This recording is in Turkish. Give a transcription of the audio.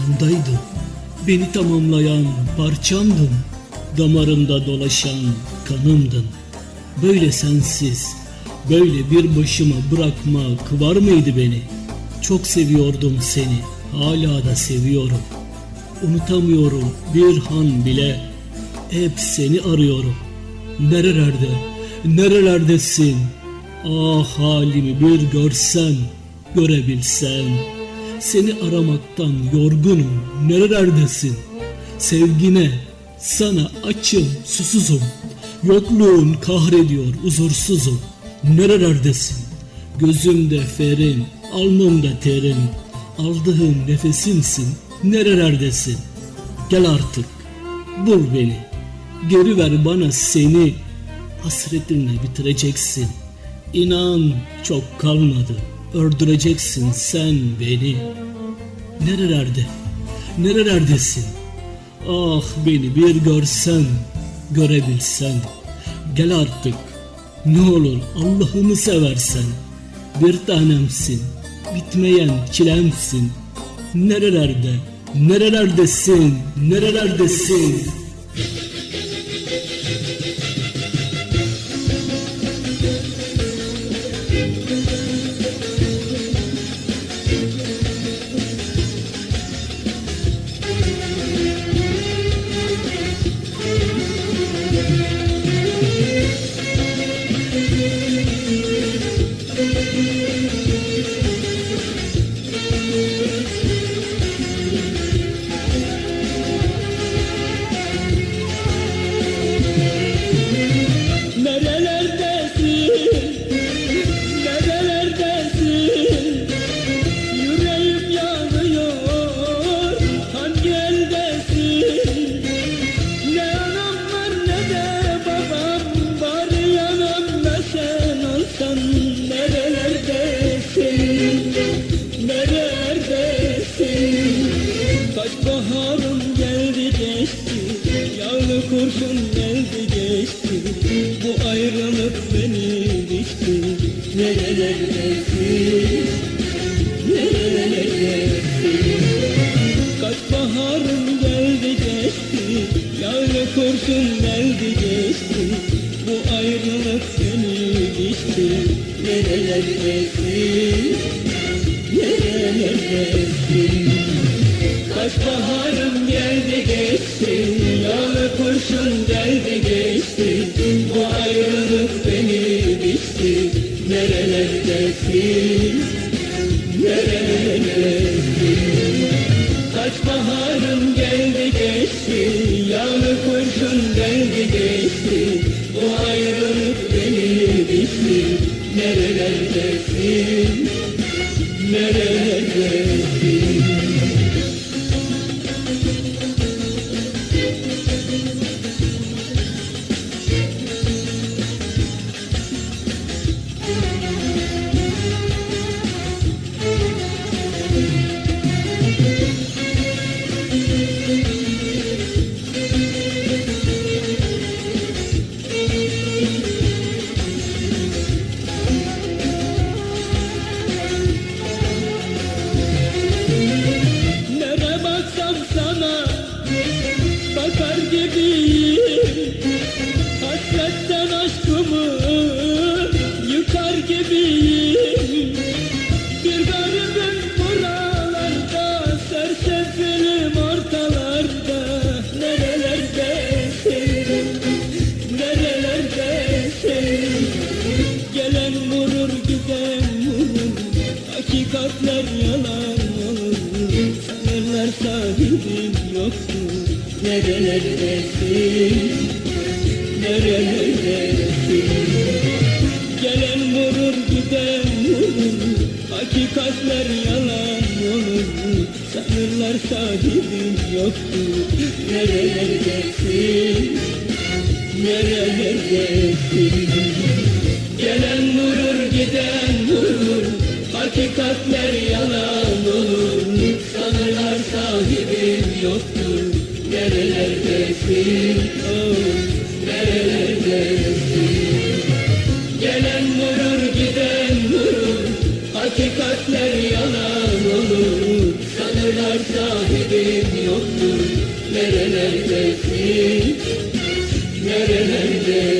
oradaydın. Beni tamamlayan parçamdın. Damarımda dolaşan kanımdın. Böyle sensiz, böyle bir başıma bırakmak var mıydı beni? Çok seviyordum seni, hala da seviyorum. Unutamıyorum bir han bile. Hep seni arıyorum. Nerelerde, nerelerdesin? Ah halimi bir görsen, görebilsen. Seni aramaktan yorgunum, nerelerdesin? Sevgine, sana açım, susuzum. Yokluğun kahrediyor, huzursuzum. Nerelerdesin? Gözümde ferin, alnımda terin. Aldığım nefesimsin, nerelerdesin? Gel artık, bul beni. Geri ver bana seni. Hasretinle bitireceksin. İnan çok kalmadı. Öldüreceksin sen beni. Nerelerde? Nerelerdesin? Ah beni bir görsen, görebilsen. Gel artık. Ne olur Allah'ını seversen. Bir tanemsin. Bitmeyen çilemsin. Nerelerde? Nerelerdesin? Nerelerdesin? Nerelerdesin? Yağlı kurşun geldi geçti. Bu ayrılık beni biçti Nerelerdesin Nerelerdesin Kaç baharım geldi geçti. Yağlı kurşun geldi geçti. Bu ayrılık beni biçti. Nerelerdesin Nerelerdesin Kaç baharım geldi geçti Yağlı kurşun geldi geçti. Bu ayrılık beni Nerelerdesin Nerelerdesin Hakikatler yalan olur. Sanırlar sahibim yoktur. Nerelerdesin? Nerelerdesin? Gelen vurur giden vurur. Hakikatler yalan olur. Sanırlar sahibim yoktur. Nerelerdesin? Nerelerdesin Hakikatler yalan olur. Sanırlar sahibim yoktur. Nerelerdesin Nerelerdesin